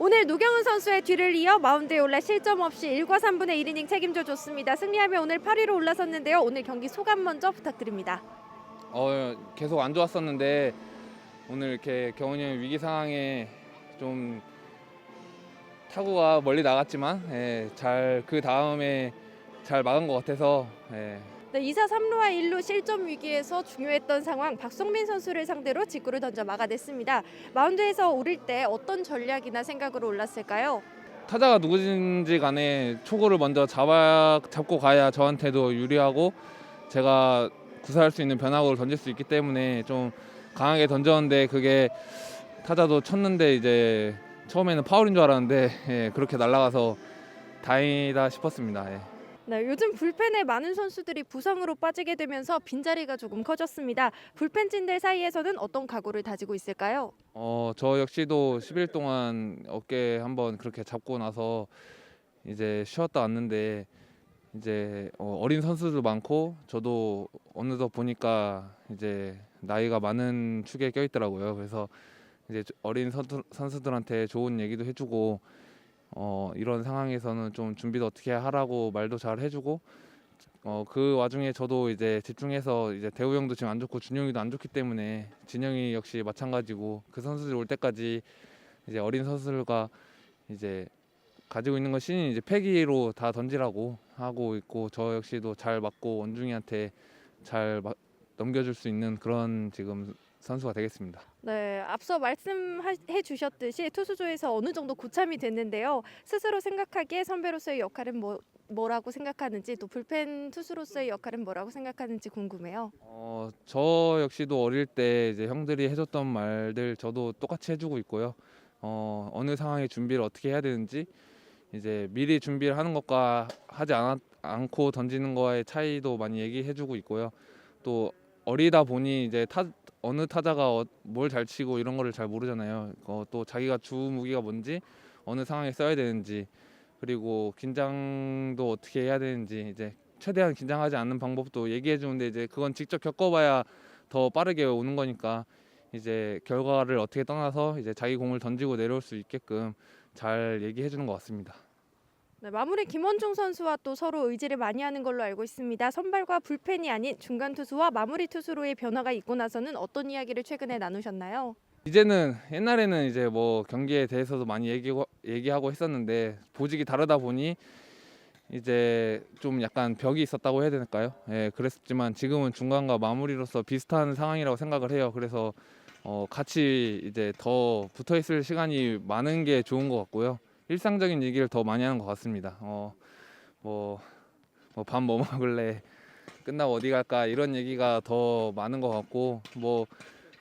오늘 노경은 선수의 뒤를 이어 마운드에 올라 실점 없이 1과 3분의 1이닝 책임져 줬습니다. 승리하며 오늘 8위로 올라섰는데요. 오늘 경기 소감 먼저 부탁드립니다. 어, 계속 안 좋았었는데 오늘 이렇게 경훈이 형 위기 상황에 좀 타구가 멀리 나갔지만 예, 잘그 다음에 잘 막은 것 같아서 예, 네, 2사 3루와 1루 실점 위기에서 중요했던 상황 박성민 선수를 상대로 직구를 던져 막아냈습니다. 마운드에서 오를 때 어떤 전략이나 생각으로 올랐을까요? 타자가 누구든지 간에 초구를 먼저 잡아 잡고 가야 저한테도 유리하고 제가 구사할 수 있는 변화구를 던질 수 있기 때문에 좀 강하게 던졌는데 그게 타자도 쳤는데 이제 처음에는 파울인 줄 알았는데 예, 그렇게 날아가서 다행이다 싶었습니다. 예. 네, 요즘 불펜에 많은 선수들이 부상으로 빠지게 되면서 빈자리가 조금 커졌습니다. 불펜진들 사이에서는 어떤 각오를 다지고 있을까요? 어, 저 역시도 10일 동안 어깨 한번 그렇게 잡고 나서 이제 쉬었다 왔는데 이제 어, 어린 선수들 많고 저도 어느덧 보니까 이제 나이가 많은 축에 껴 있더라고요. 그래서 이제 어린 선수, 선수들한테 좋은 얘기도 해주고 어, 이런 상황에서는 좀 준비도 어떻게 하라고 말도 잘 해주고 어, 그 와중에 저도 이제 집중해서 이제 대우 형도 지금 안 좋고 준영이도 안 좋기 때문에 진영이 역시 마찬가지고 그 선수들 올 때까지 이제 어린 선수들과 이제 가지고 있는 건 신인 이제 패기로 다 던지라고 하고 있고 저 역시도 잘 맞고 원중이한테 잘 마- 넘겨줄 수 있는 그런 지금 선수가 되겠습니다. 네, 앞서 말씀해 주셨듯이 투수조에서 어느 정도 고참이 됐는데요. 스스로 생각하기에 선배로서의 역할은 뭐, 뭐라고 생각하는지 또 불펜 투수로서의 역할은 뭐라고 생각하는지 궁금해요. 어, 저 역시도 어릴 때 이제 형들이 해줬던 말들 저도 똑같이 해주고 있고요. 어, 어느 상황에 준비를 어떻게 해야 되는지 이제 미리 준비를 하는 것과 하지 않았, 않고 던지는 거의 차이도 많이 얘기해주고 있고요. 또 어리다 보니 이제 타, 어느 타자가 뭘잘 치고 이런 거를 잘 모르잖아요. 어, 또 자기가 주 무기가 뭔지 어느 상황에 써야 되는지 그리고 긴장도 어떻게 해야 되는지 이제 최대한 긴장하지 않는 방법도 얘기해 주는데 이제 그건 직접 겪어봐야 더 빠르게 오는 거니까 이제 결과를 어떻게 떠나서 이제 자기 공을 던지고 내려올 수 있게끔 잘 얘기해 주는 것 같습니다. 네, 마무리 김원중 선수와 또 서로 의지를 많이 하는 걸로 알고 있습니다. 선발과 불펜이 아닌 중간 투수와 마무리 투수로의 변화가 있고 나서는 어떤 이야기를 최근에 나누셨나요? 이제는 옛날에는 이제 뭐 경기에 대해서도 많이 얘기하고, 얘기하고 했었는데 보직이 다르다 보니 이제 좀 약간 벽이 있었다고 해야 될까요? 예, 그랬지만 지금은 중간과 마무리로서 비슷한 상황이라고 생각을 해요. 그래서 어, 같이 이제 더 붙어 있을 시간이 많은 게 좋은 것 같고요. 일상적인 얘기를 더 많이 하는 것 같습니다. 어, 뭐, 뭐 밥 뭐 먹을래? 끝나고 어디 갈까? 이런 얘기가 더 많은 것 같고 뭐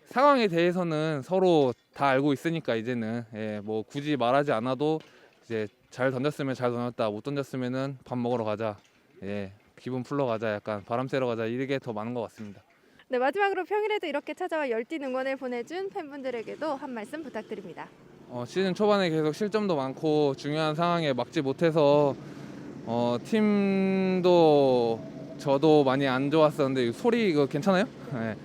상황에 대해서는 서로 다 알고 있으니까 이제는 예, 뭐 굳이 말하지 않아도 이제 잘 던졌으면 잘 던졌다 못 던졌으면은 밥 먹으러 가자 예 기분 풀러 가자 약간 바람 쐬러 가자 이게 더 많은 것 같습니다. 네, 마지막으로 평일에도 이렇게 찾아와 열띤 응원을 보내준 팬분들에게도 한 말씀 부탁드립니다. 어, 시즌 초반에 계속 실점도 많고 중요한 상황에 막지 못해서 어, 팀도 저도 많이 안 좋았었는데 소리 이거 괜찮아요? 예.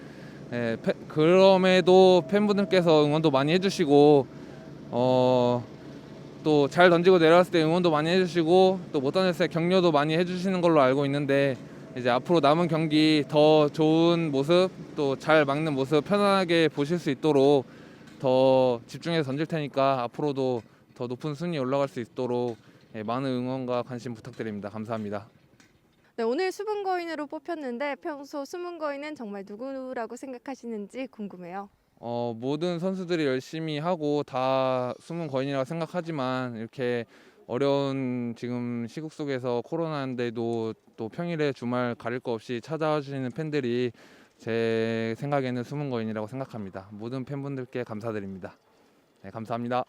예, 패- 그럼에도 팬분들께서 응원도 많이 해주시고 어, 또 잘 던지고 내려왔을 때 응원도 많이 해주시고 또 못 던졌을 때 격려도 많이 해주시는 걸로 알고 있는데 이제 앞으로 남은 경기 더 좋은 모습 또 잘 막는 모습 편안하게 보실 수 있도록 더 집중해서 던질 테니까 앞으로도 더 높은 순위 올라갈 수 있도록 예, 많은 응원과 관심 부탁드립니다. 감사합니다. 네, 오늘 숨은 거인으로 뽑혔는데 평소 숨은 거인은 정말 누구라고 생각하시는지 궁금해요. 어, 모든 선수들이 열심히 하고 다 숨은 거인이라고 생각하지만 이렇게 어려운 지금 시국 속에서 코로나인데도 또 평일에 주말 가릴 거 없이 찾아와 주시는 팬들이 제 생각에는 숨은 거인이라고 생각합니다. 모든 팬분들께 감사드립니다. 네, 감사합니다.